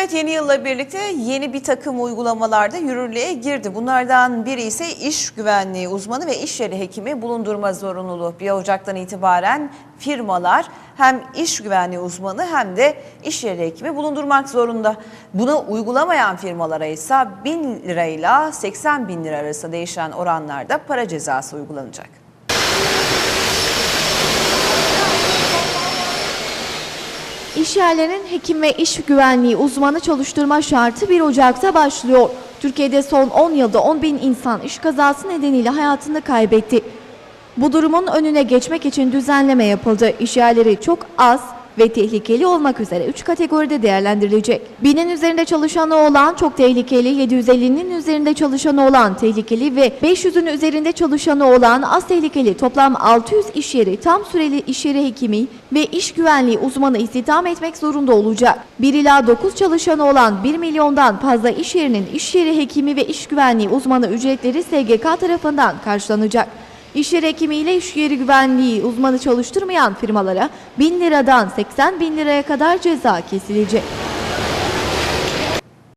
Evet yeni yılla birlikte yeni bir takım uygulamalarda yürürlüğe girdi. Bunlardan biri ise iş güvenliği uzmanı ve iş yeri hekimi bulundurma zorunluluğu. 1 Ocak'tan itibaren firmalar hem iş güvenliği uzmanı hem de iş yeri hekimi bulundurmak zorunda. Bunu uygulamayan firmalara ise 1000 lirayla 80 bin lira arasında değişen oranlarda para cezası uygulanacak. İş yerlerinin hekim ve iş güvenliği uzmanı çalıştırma şartı 1 Ocak'ta başlıyor. Türkiye'de son 10 yılda 10 bin insan iş kazası nedeniyle hayatını kaybetti. Bu durumun önüne geçmek için düzenleme yapıldı. İş yerleri çok az ve tehlikeli olmak üzere 3 kategoride değerlendirilecek. Binin üzerinde çalışanı olan çok tehlikeli, 750'nin üzerinde çalışanı olan tehlikeli ve 500'ün üzerinde çalışanı olan az tehlikeli toplam 600 iş yeri tam süreli iş yeri hekimi ve iş güvenliği uzmanı istihdam etmek zorunda olacak. 1 ila 9 çalışanı olan 1 milyondan fazla iş yerinin iş yeri hekimi ve iş güvenliği uzmanı ücretleri SGK tarafından karşılanacak. İş yeri hekimiyle iş yeri güvenliği uzmanı çalıştırmayan firmalara 1000 liradan 80 bin liraya kadar ceza kesilecek.